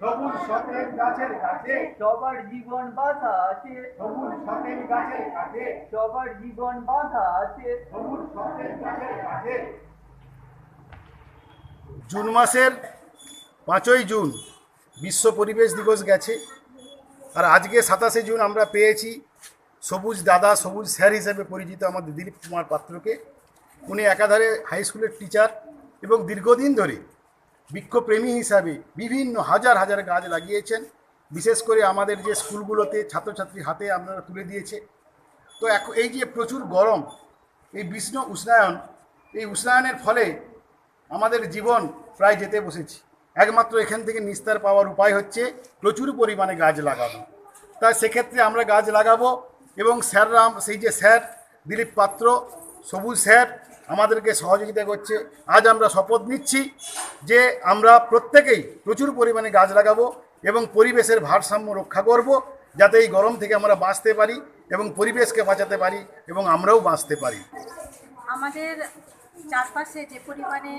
সবুজ সতেজ গাছের কাছে। সবার জীবন বাধা আছে। সবুজ সতেজ গাছের কাছে। সবার জীবন বাধা আছে। সবুজ সতেজ গাছের কাছে। জুন মাসের পাঁচই জুন বিশ্ব পরিবেশ দিবস গেছে। আর আজকে সাতাশে জুন আমরা পেয়েছি সবুজ দাদা সবুজ স্যার হিসেবে পরিচিত আমাদের দিলীপ কুমার পাত্রকে। উনি একাধারে হাই স্কুলের টিচার এবং দীর্ঘদিন ধরে বৃক্ষপ্রেমী হিসাবে বিভিন্ন হাজার হাজার গাছ লাগিয়েছেন। বিশেষ করে আমাদের যে স্কুলগুলোতে ছাত্রছাত্রী হাতে আপনারা তুলে দিয়েছে। তো এখন এই যে প্রচুর গরম, এই বিষ্ণু উষ্ণায়ন, এই উষ্ণায়নের ফলে আমাদের জীবন প্রায় যেতে বসেছি। একমাত্র এখান থেকে নিস্তার পাওয়ার উপায় হচ্ছে প্রচুর পরিমাণে গাছ লাগানো। তাই সেক্ষেত্রে আমরা গাছ লাগাবো এবং স্যাররা সেই যে স্যার দিলীপ পাত্র সবুজ স্যার আমাদেরকে সহযোগিতা করছে। আজ আমরা শপথ নিচ্ছি যে আমরা প্রত্যেকেই প্রচুর পরিমাণে গাছ লাগাবো এবং পরিবেশের ভারসাম্য রক্ষা করব, যাতে এই গরম থেকে আমরা বাঁচতে পারি এবং পরিবেশকে বাঁচাতে পারি এবং আমরাও বাঁচতে পারি। আমাদের চারপাশে যে পরিমাণে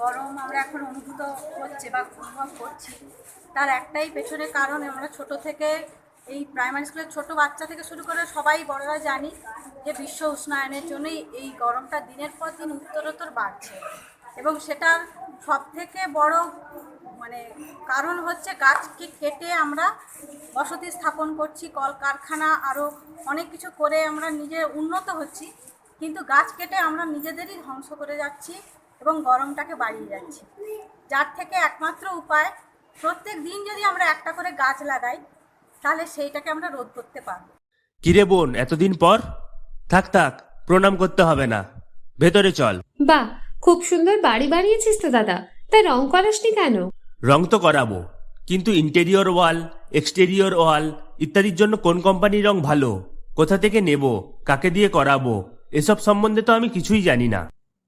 গরম আমরা এখন অনুভূত হচ্ছে বা অনুভব করছি, তার একটাই পেছনে কারণ, আমরা ছোট থেকে এই প্রাইমারি স্কুলের ছোট বাচ্চা থেকে শুরু করে সবাই বড়রা জানি যে বিশ্ব উষ্ণায়নের জন্যই এই গরমটা দিনের পর দিন উত্তরোত্তর বাড়ছে। এবং সেটার সব থেকে বড় মানে কারণ হচ্ছে গাছকে কেটে আমরা বসতি স্থাপন করছি, কলকারখানা আরও অনেক কিছু করে আমরা নিজে উন্নত হচ্ছি, কিন্তু গাছ কেটে আমরা নিজেদেরই ধ্বংস করে যাচ্ছি এবং গরমটাকে বাড়িয়ে যাচ্ছি। যার থেকে একমাত্র উপায় প্রত্যেক দিন যদি আমরা একটা করে গাছ লাগাই তাহলে সেইটাকে আমরা রোধ করতে পারব। কিরে বোন এতদিন পর? থাক থাক প্রণাম করতে হবে না। ভেতরে চল। বাহ খুব সুন্দর বাড়ি বানিয়েছিস তো দাদা। তাই রং করাসনি কেন? রং তো করাবো কিন্তু ইন্টেরিয়র ওয়াল এক্সটেরিয়র ওয়াল ইত্যাদির জন্য কোন কোম্পানির রং ভালো? কোথা থেকে নেব? কাকে দিয়ে করাবো? এসব সম্বন্ধে তো আমি কিছুই জানি না।